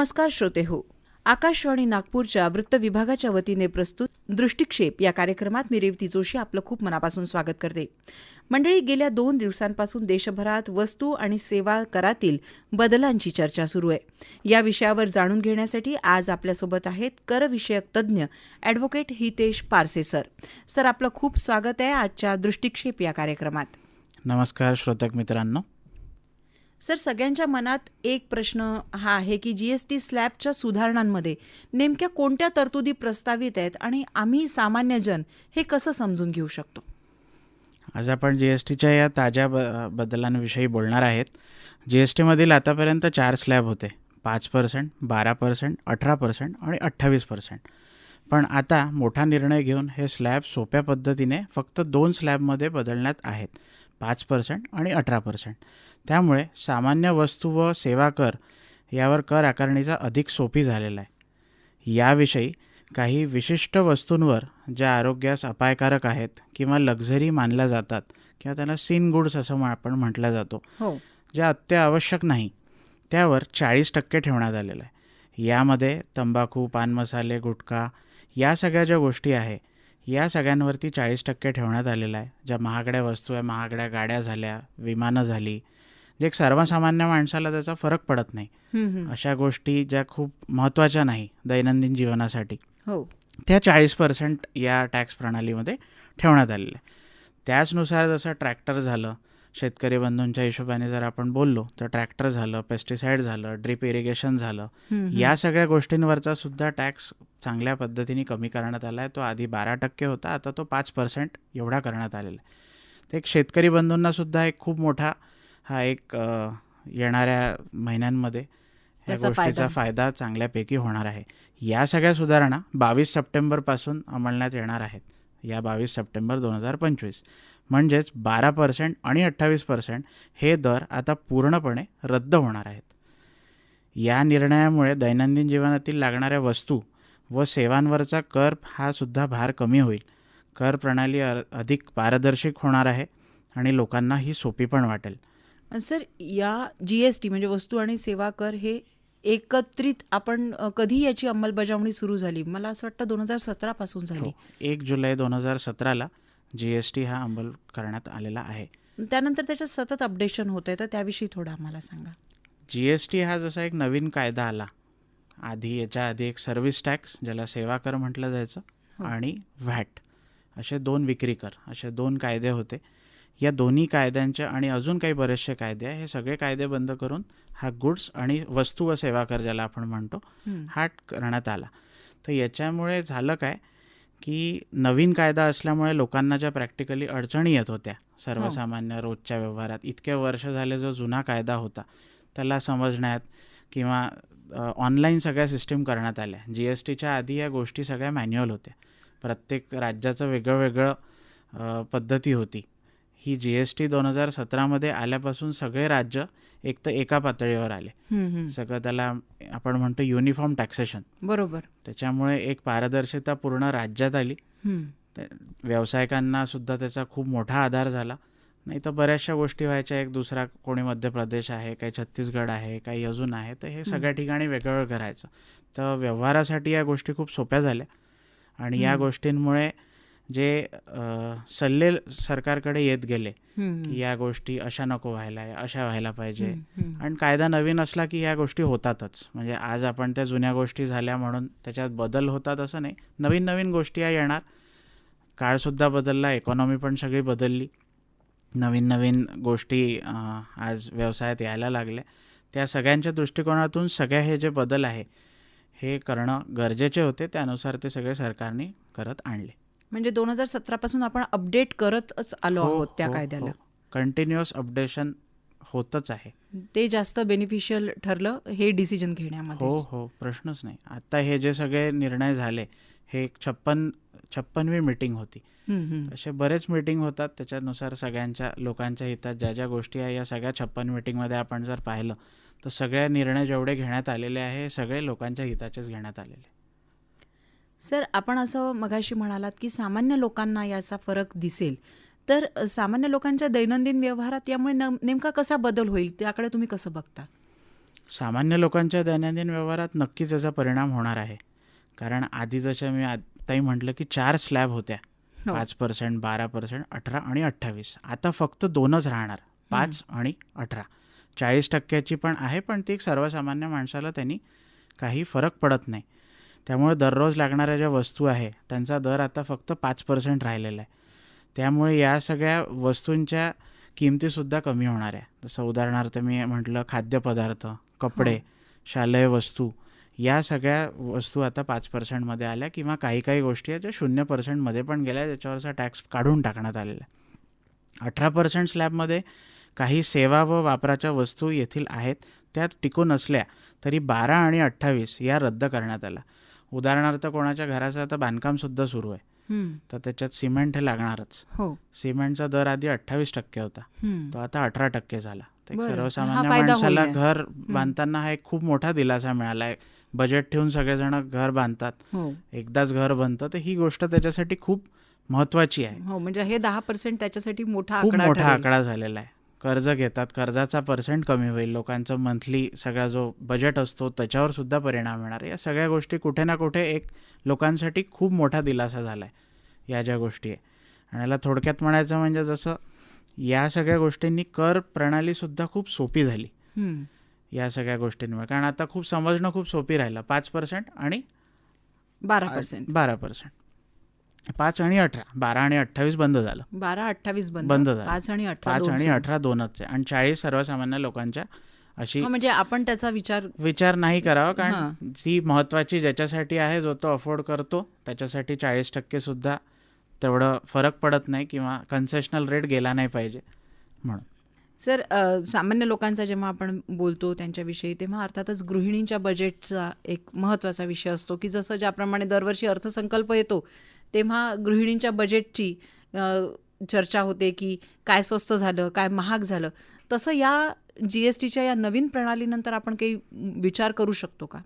नमस्कार श्रोते हो. आकाशवाणी नागपूरच्या वृत्त विभागाच्या वतीने प्रस्तुत दृष्टिक्षेप या कार्यक्रमात मी रेवती जोशी आपलं खूप मनापासून स्वागत करते. मंडळी गेल्या दोन दिवसांपासून देशभरात वस्तू आणि सेवा करातील बदलांची चर्चा सुरू आहे. या विषयावर जाणून घेण्यासाठी आज आपल्यासोबत आहेत करविषयक तज्ज्ञ advocate Hitesh Parse sir. Sir आपलं खूप स्वागत आहे आजच्या दृष्टिक्षेप या कार्यक्रमात. नमस्कार श्रोतक मित्रांनो. सर सगळ्यांच्या मनात एक प्रश्न हा आहे की जीएसटी स्लॅबच्या सुधारणांमध्ये नेमक्या कोणत्या तरतुदी प्रस्तावित आहेत आणि आम्ही सामान्यजन हे कसं समजून घेऊ शकतो? आज आपण जी एस टीच्या या ताज्या ब बदलांविषयी बोलणार आहेत. जी एस टीमधील आतापर्यंत चार स्लॅब होते. पाच पर्सेंट बारा पर्सेंट अठरा पर्सेंट आणि अठ्ठावीस पर्सेंट. पण आता मोठा निर्णय घेऊन हे स्लॅब सोप्या पद्धतीने फक्त दोन स्लॅबमध्ये बदलण्यात आहेत. पाच पर्सेंट आणि अठरा पर्सेंट. त्यामुळे सामान्य वस्तू व सेवा कर यावर कर आकारणीचा अधिक सोपी झालेला आहे. याविषयी काही विशिष्ट वस्तूंवर ज्या आरोग्यास अपायकारक आहेत किंवा लक्झरी मानल्या जातात किंवा त्यांना सीन गुड्स असं आपण म्हटलं जातो हो. ज्या अत्यावश्यक नाही त्यावर चाळीस टक्के ठेवण्यात आलेलं आहे. यामध्ये तंबाखू पान मसाले गुटखा या सगळ्या ज्या गोष्टी आहे या सगळ्यांवरती चाळीस टक्के ठेवण्यात आलेलं आहे. ज्या महागड्या वस्तू आहे महागड्या गाड्या झाल्या विमानं झाली जे एक सर्वसामान्य माणसाला त्याचा फरक पडत नाही. अशा गोष्टी ज्या खूप महत्त्वाच्या नाही दैनंदिन जीवनासाठी. हो. त्या चाळीस पर्सेंट या टॅक्स प्रणालीमध्ये ठेवण्यात आलेल्या त्याचनुसार जसं ट्रॅक्टर झालं शेतकरी बंधूंच्या हिशोबाने जर आपण बोललो तर ट्रॅक्टर झालं पेस्टिसाईड झालं ड्रिप इरिगेशन झालं या सगळ्या गोष्टींवरचा सुद्धा टॅक्स चांगल्या पद्धतीने कमी करण्यात आला आहे. तो आधी बारा टक्के होता आता तो पाच पर्सेंट एवढा करण्यात आलेला आहे. तर एक शेतकरी बंधूंना सुद्धा एक खूप मोठा हा एक येणाऱ्या महिन्यांमध्ये या गोष्टीचा फायदा. चांगल्यापैकी होणार आहे. या सगळ्या सुधारणा बावीस सप्टेंबरपासून अंमलण्यात येणार आहेत. या बावीस सप्टेंबर दोन हजार पंचवीस. म्हणजेच बारा पर्सेंट आणि अठ्ठावीस पर्सेंट हे दर आता पूर्णपणे रद्द होणार आहेत. या निर्णयामुळे दैनंदिन जीवनातील लागणाऱ्या वस्तू व सेवांवरचा कर हा सुद्धा भार कमी होईल. कर प्रणाली अधिक पारदर्शक होणार आहे आणि लोकांना ही सोपी पण वाटेल. सर या जी एस टी म्हणजे वस्तू आणि सेवा कर हे एकत्रित आपण कधी याची अंमलबजावणी सुरू झाली. मला असं वाटतं दोन हजार सतरापासून झाली. एक जुलै दोन हजार सतराला जी एस टी हा अंमल करण्यात आलेला आहे. त्यानंतर त्याच्यात सतत अपडेशन होत आहे तर त्याविषयी थोडं आम्हाला सांगा. जी एस टी हा जसा एक नवीन कायदा आला आधी याच्या आधी एक सर्व्हिस टॅक्स ज्याला सेवा कर म्हटलं जायचं आणि व्हॅट असे दोन विक्री कर असे दोन कायदे होते. या दोन्ही कायद्यांचे आणि अजून काही बरेचसे कायदे आहे. हे सगळे कायदे बंद करून हा गुड्स आणि वस्तू व सेवा कर ज्याला आपण म्हणतो हा करण्यात आला. तर याच्यामुळे झालं काय की नवीन कायदा असल्यामुळे लोकांना ज्या प्रॅक्टिकली अडचणी येत होत्या सर्वसामान्य रोजच्या व्यवहारात इतके वर्ष झाले जो जुना कायदा होता त्याला समजण्यात किंवा ऑनलाईन सगळ्या सिस्टीम करण्यात आल्या. जी एस टीच्या आधी या गोष्टी सगळ्या मॅन्युअल होत्या. प्रत्येक राज्याचं वेगळं वेगळं पद्धती होती. ही जी एस टी दोन हजार सतरामध्ये आल्यापासून सगळे राज्य एक तर एका पातळीवर आले. सगळं त्याला आपण म्हणतो युनिफॉर्म टॅक्सेशन बरोबर. त्याच्यामुळे एक पारदर्शकता पूर्ण राज्यात आली. व्यावसायिकांना सुद्धा त्याचा खूप मोठा आधार झाला. नाही तर बऱ्याचशा गोष्टी व्हायच्या. एक दुसरा कोणी मध्य प्रदेश आहे काही छत्तीसगड आहे काही अजून आहे तर हे सगळ्या ठिकाणी वेगळं करायचं. तर व्यवहारासाठी या गोष्टी खूप सोप्या झाल्या. आणि या गोष्टींमुळे जे सल्ले सरकारकडे येत गेले की या गोष्टी अशा नको व्हायला अशा व्हायला पाहिजे. आणि कायदा नवीन असला की या गोष्टी होतातच. म्हणजे आज आपण त्या जुन्या गोष्टी झाल्या म्हणून त्याच्यात बदल होतात असं नाही. नवीन नवीन गोष्टी या येणार. काळसुद्धा बदलला इकॉनॉमी पण सगळी बदलली. नवीन नवीन गोष्टी आज व्यवसायात यायला लागल्या. त्या सगळ्यांच्या दृष्टिकोनातून सगळ्या हे जे बदल आहे हे करणं गरजेचे होते. त्यानुसार ते सगळे सरकारने करत आणले. म्हणजे दोन हजार सतरापासून आपण अपडेट करतच आलो आहोत त्या कायद्याला. कंटिन्युअस अपडेशन होतच आहे. ते जास्त बेनिफिशियल ठरलं हे डिसिजन घेण्यामध्ये. हो हो प्रश्नच नाही. आता हे जे सगळे निर्णय झाले हे एक छप्पन छप्पनवी मीटिंग होती. असे बरेच मीटिंग होतात. त्याच्यानुसार सगळ्यांच्या लोकांच्या हितात ज्या ज्या गोष्टी आहे या सगळ्या छप्पन मीटिंगमध्ये आपण जर पाहिलं तर सगळ्या निर्णय जेवढे घेण्यात आलेले आहे सगळे लोकांच्या हिताचेच घेण्यात आलेले. सर आपण असं मगाशी म्हणालात की सामान्य लोकांना याचा फरक दिसेल. तर सामान्य लोकांच्या दैनंदिन व्यवहारात यामुळे नेमका कसा बदल होईल? त्याकडे तुम्ही कसं बघता? सामान्य लोकांच्या दैनंदिन व्यवहारात नक्कीच त्याचा परिणाम होणार आहे. कारण आधी जशा मी आत्ताही म्हटलं की चार स्लॅब होत्या. हो. पाच पर्सेंट बारा पर्सेंट अठरा आणि अठ्ठावीस. आता फक्त दोनच राहणार. पाच आणि अठरा. चाळीस टक्क्याची पण आहे पण ती एक सर्वसामान्य माणसाला त्यांनी काही फरक पडत नाही. त्यामुळे दररोज लागणाऱ्या ज्या वस्तू आहे त्यांचा दर आता फक्त पाच पर्सेंट राहिलेला आहे. त्यामुळे या सगळ्या वस्तूंच्या किमतीसुद्धा कमी होणार आहे. जसं उदाहरणार्थ मी म्हटलं खाद्यपदार्थ कपडे शालेय वस्तू या सगळ्या वस्तू आता पाच पर्सेंटमध्ये आल्या किंवा काही काही गोष्टी आहेत ज्या शून्य पर्सेंटमध्ये पण गेल्या ज्याच्यावरचा टॅक्स काढून टाकण्यात आलेला आहे. अठरा पर्सेंट स्लॅबमध्ये काही सेवा व वापराच्या वस्तू येथील आहेत त्यात टिकून असल्या तरी बारा आणि अठ्ठावीस या रद्द करण्यात आल्या. उदाहरणार्थ कोणाच्या घराचं आता बांधकामसुद्धा सुरू आहे. तर त्याच्यात सिमेंट हे लागणारच. हो. सिमेंटचा दर आधी अठ्ठावीस टक्के होता. तो आता अठरा टक्के झाला. सर्वसामान्य माणसाला. घर बांधताना हा एक खूप मोठा दिलासा मिळाला आहे बजेट ठेवून सगळेजण घर बांधतात. हो. एकदाच घर बनतं तर ही गोष्ट त्याच्यासाठी खूप महत्त्वाची आहे. हो म्हणजे हे दहा पर्सेंट त्याच्यासाठी मोठा मोठा. आकडा झालेला आहे. कर्ज घेतात कर्जाचा पर्सेंट कमी होईल लोकांचं मंथली सगळा जो बजेट असतो त्याच्यावर सुद्धा परिणाम येणार या सगळ्या गोष्टी कुठे ना कुठे एक लोकांसाठी खूप मोठा दिलासा झाला आहे या ज्या गोष्टी आहे. आणि याला थोडक्यात म्हणायचं म्हणजे जसं या सगळ्या गोष्टींनी कर प्रणालीसुद्धा खूप सोपी झाली. या सगळ्या गोष्टींमुळे. कारण आता खूप समजणं खूप सोपी राहिलं. पाच पर्सेंट आणि बारा पर्सेंट बारा पर्सेंट पाच आणि अठरा बारा आणि अठ्ठावीस बंद झालं बारा अठ्ठावीस बंद बंद झालं. पाच आणि अठरा पाच आणि. अठरा दोनच आहे आणि चाळीस सर्वसामान्य लोकांच्या अशी म्हणजे आपण त्याचा विचार विचार नाही करावा. कारण जी महत्वाची ज्याच्यासाठी आहे जो तो अफोर्ड करतो त्याच्यासाठी चाळीस टक्के सुद्धा तेवढं फरक पडत नाही किंवा कन्सेशनल रेट गेला नाही पाहिजे म्हणून सर सामान्य लोकांचा जेव्हा आपण बोलतो त्यांच्याविषयी तेव्हा अर्थातच गृहिणींच्या बजेटचा एक महत्त्वाचा विषय असतो की जसं ज्याप्रमाणे दरवर्षी अर्थसंकल्प येतो तेव्हा गृहिणींच्या बजेटची चर्चा होते की काय स्वस्त झालं काय महाग झालं. तसं या जी एस टीच्या या नवीन प्रणालीनंतर आपण काही विचार करू शकतो का?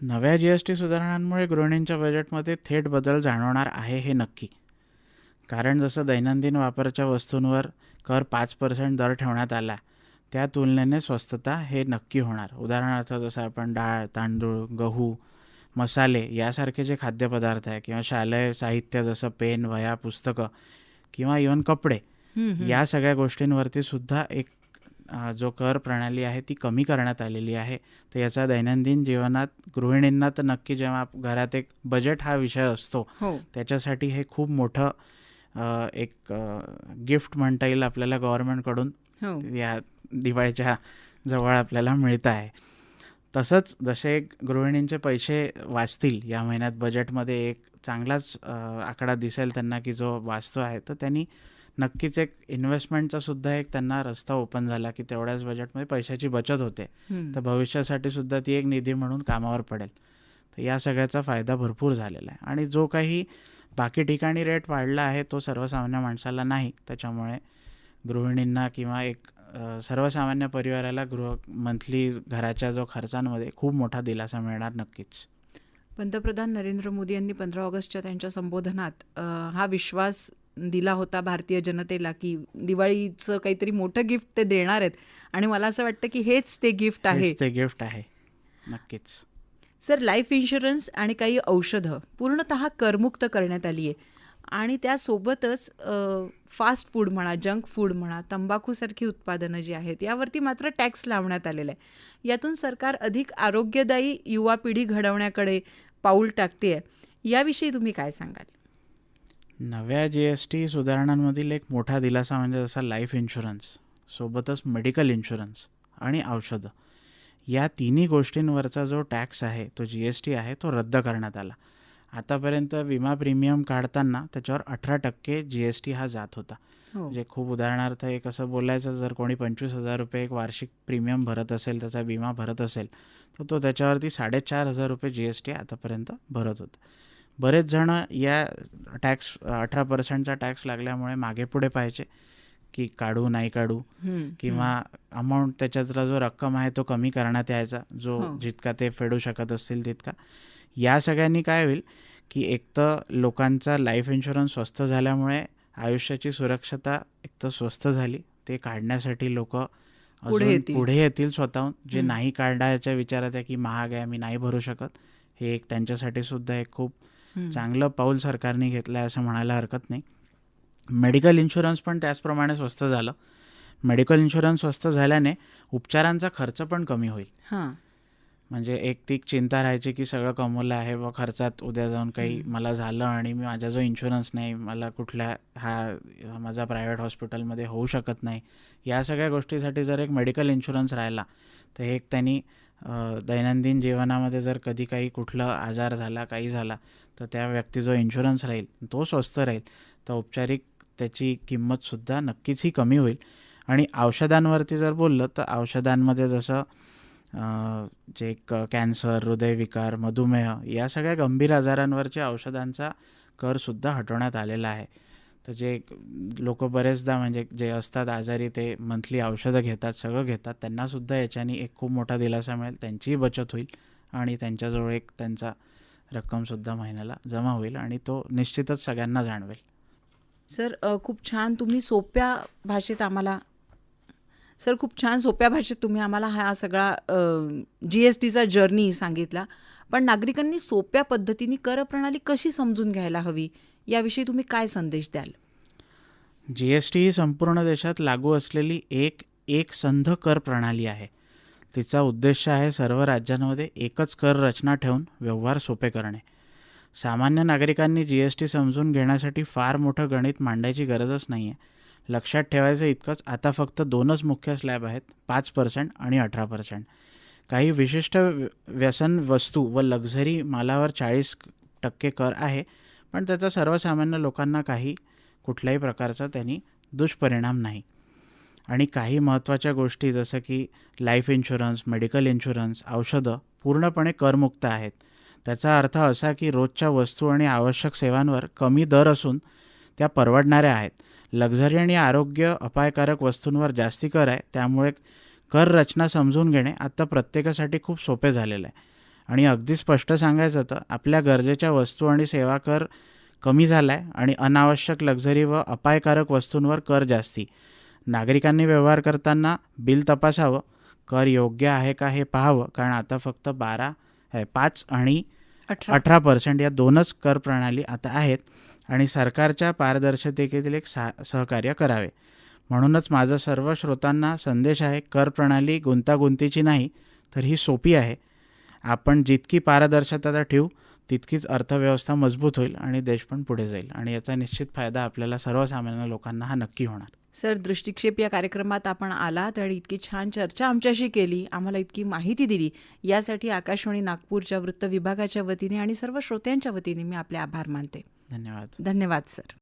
नव्या जी एस टी सुधारणांमुळे गृहिणींच्या बजेटमध्ये थेट बदल जाणवणार आहे हे नक्की. कारण जसं दैनंदिन वापराच्या वस्तूंवर कर पाच पर्सेंट दर ठेवण्यात आला त्या तुलनेने स्वस्तता हे नक्की होणार. उदाहरणार्थ जसं आपण डाळ तांदूळ गहू मसाले यासारखे जे खाद्यपदार्थ आहे किंवा शालेय साहित्य जसं पेन वह्या पुस्तकं किंवा इवन कपडे या सगळ्या गोष्टींवरती सुद्धा एक जो कर प्रणाली आहे ती कमी करण्यात आलेली आहे. तर याचा दैनंदिन जीवनात गृहिणींना तर नक्की जेव्हा घरात एक बजेट हा विषय असतो हो. त्याच्यासाठी हे खूप मोठं एक गिफ्ट म्हणता येईल आपल्याला गव्हर्नमेंटकडून हो. या दिवाळीच्या जवळ आपल्याला मिळत आहे. तसंच जसे एक गृहिणींचे पैसे वाचतील या महिन्यात बजेटमध्ये एक चांगलाच आकडा दिसेल त्यांना की जो वाचतो आहे तर त्यांनी नक्कीच एक इन्व्हेस्टमेंटचा सुद्धा एक त्यांना रस्ता ओपन झाला की तेवढ्याच बजेटमध्ये पैशाची बचत होते. तर भविष्यासाठी सुद्धा ती एक निधी म्हणून कामावर पडेल. तर या सगळ्याचा फायदा भरपूर झालेला आहे. आणि जो काही बाकी ठिकाणी रेट वाढला आहे तो सर्वसामान्य माणसाला नाही. त्याच्यामुळे गृहिणींना किंवा एक सर्वसामान्य परिवाराला गृह मंथली घराच्या जो खर्चांमध्ये खूप मोठा दिलासा मिळणार नक्कीच. पंतप्रधान नरेंद्र मोदी यांनी पंधरा ऑगस्टच्या त्यांच्या संबोधनात हा विश्वास दिला होता भारतीय जनतेला की दिवाळीचं काहीतरी मोठं गिफ्ट ते देणार आहेत. आणि मला असं वाटतं की हेच ते गिफ्ट आहे. ते गिफ्ट आहे. नक्कीच. सर लाईफ इन्शुरन्स आणि काही औषधं पूर्णतः करमुक्त करण्यात आली आहे आणि त्यासोबतच फास्ट फूड म्हणा जंक फूड म्हणा तंबाखूसारखी उत्पादनं जी आहेत यावरती मात्र टॅक्स लावण्यात आलेला आहे. यातून सरकार अधिक आरोग्यदायी युवा पिढी घडवण्याकडे पाऊल टाकते आहे याविषयी तुम्ही काय सांगाल? नव्या जी एस टी सुधारणांमधील एक मोठा दिलासा म्हणजे जसा लाईफ इन्शुरन्स सोबतच मेडिकल इन्शुरन्स आणि औषधं. या तिन्ही गोष्टींवरचा जो टॅक्स आहे तो जी एस टी आहे तो रद्द करण्यात आला. आतापर्यंत विमा प्रीमियम काढताना त्याच्यावर अठरा टक्के जी एस टी हा जात होता. हो. म्हणजे खूप उदाहरणार्थ एक असं बोलायचं जर कोणी पंचवीस हजार रुपये एक वार्षिक प्रीमियम भरत असेल त्याचा विमा भरत असेल तर तो त्याच्यावरती साडेचार हजार रुपये जी एस टी आतापर्यंत भरत होता. बरेच जण या टॅक्स अठरा पर्सेंटचा टॅक्स लागल्यामुळे मागे पुढे पाहिजे की काढू नाही काढू किंवा अमाऊंट त्याच्यातला जो रक्कम आहे तो कमी करण्यात यायचा जो हो. जितका ते फेडू शकत असतील तितका. या सगळ्यांनी काय होईल की एक तर लोकांचा लाईफ इन्शुरन्स स्वस्त झाल्यामुळे आयुष्याची सुरक्षता एक तर स्वस्त झाली ते काढण्यासाठी लोक पुढे अजून येतील. पुढे येतील स्वतःहून जे. नाही काढायच्या विचारात आहे की महाग आहे मी नाही भरू शकत हे एक त्यांच्यासाठी सुद्धा एक खूप. चांगलं पाऊल सरकारने घेतलं आहे असं म्हणायला हरकत नाही मेडिकल इन्शुरन्स पण त्याचप्रमाणे स्वस्त झालं मेडिकल इन्शुरन्स स्वस्त झाल्याने उपचारांचा खर्च पण कमी होईल म्हणजे एक ती चिंता राहायची की सगळं कमवलं आहे व खर्चात उद्या जाऊन काही. मला झालं आणि मी माझा जो इन्शुरन्स नाही मला कुठल्या हा माझा प्रायव्हेट हॉस्पिटलमध्ये होऊ शकत नाही. या सगळ्या गोष्टीसाठी जर एक मेडिकल इन्शुरन्स राहिला तर एक त्यांनी दैनंदिन जीवनामध्ये जर कधी काही कुठलं आजार झाला काही झाला तर त्या व्यक्ती जो इन्शुरन्स राहील तो स्वस्त राहील. तर औपचारिक त्याची किंमतसुद्धा नक्कीच ही कमी होईल. आणि औषधांवरती जर बोललं तर औषधांमध्ये जसं जे क कॅन्सर हृदयविकार मधुमेह या सगळ्या गंभीर आजारांवरच्या औषधांचा करसुद्धा हटवण्यात आलेला आहे. तर जे लोक बरेचदा म्हणजे जे असतात आजारी ते मंथली औषधं घेतात सगळं घेतात त्यांनासुद्धा याच्याने एक खूप मोठा दिलासा मिळेल त्यांचीही बचत होईल आणि त्यांच्याजवळ एक त्यांचा रक्कमसुद्धा महिन्याला जमा होईल आणि तो निश्चितच सगळ्यांना जाणवेल. सर खूप छान. तुम्ही सोप्या भाषेत आम्हाला सर खूप छान सोप्या भाषेत तुम्ही आम्हाला हा सगळा जी एस टीचा जर्नी सांगितला. पण नागरिकांनी सोप्या पद्धतीने कर प्रणाली कशी समजून घ्यायला हवी? याविषयी तुम्ही काय संदेश द्याल? जी एस टी ही संपूर्ण देशात लागू असलेली एक एक संध कर प्रणाली आहे. तिचा उद्देश आहे सर्व राज्यांमध्ये एकच कर रचना ठेवून व्यवहार सोपे करणे. सामान्य नागरिकांनी जी एस टी समजून घेण्यासाठी फार मोठं गणित मांडायची गरजच नाही आहे लक्षात ठेवायचं इतकंच आता फक्त दोनच मुख्य स्लॅब आहेत पाच पर्सेंट आणि अठरा पर्सेंट काही विशिष्ट व्य- व्यसन वस्तू व लक्झरी मालावर चाळीस टक्के कर आहे पण त्याचा सर्वसामान्य लोकांना काही कुठल्याही प्रकारचा त्यांनी दुष्परिणाम नाही. आणि काही महत्त्वाच्या गोष्टी जसं की लाईफ इन्शुरन्स मेडिकल इन्शुरन्स औषधं पूर्णपणे करमुक्त आहेत. त्याचा अर्थ असा की रोजच्या वस्तू आणि आवश्यक सेवांवर कमी दर असून त्या परवडणाऱ्या आहेत. लक्झरी आणि आरोग्य अपायकारक वस्तूंवर जास्ती कर आहे. त्यामुळे कर रचना समजून घेणे आता प्रत्येकासाठी खूप सोपे झालेलं आहे. आणि अगदी स्पष्ट सांगायचं तर आपल्या गरजेच्या वस्तू आणि सेवा कर कमी झाला आहे आणि अनावश्यक लक्झरी व अपायकारक वस्तूंवर कर जास्ती. नागरिकांनी व्यवहार करताना बिल तपासावं कर योग्य आहे का हे पाहावं कारण आता फक्त बारा आहे पाच आणि अठरा. पर्सेंट या दोनच कर प्रणाली आता आहेत. आणि सरकारच्या पारदर्शकतेतील एक सा सहकार्य करावे. म्हणूनच माझा सर्व श्रोतांना संदेश आहे कर प्रणाली गुंतागुंतीची नाही तर ही सोपी आहे. आपण जितकी पारदर्शकता ठेवू तितकीच अर्थव्यवस्था मजबूत होईल आणि देश पण पुढे जाईल. आणि याचा निश्चित फायदा आपल्याला सर्वसामान्य लोकांना हा नक्की होणार. सर दृष्टिक्षेप या कार्यक्रमात आपण आलात आणि इतकी छान चर्चा आमच्याशी केली आम्हाला इतकी माहिती दिली. यासाठी आकाशवाणी नागपूरच्या वृत्त विभागाच्या वतीने आणि सर्व श्रोत्यांच्या वतीने मी आपले आभार मानते. धन्यवाद. धन्यवाद सर.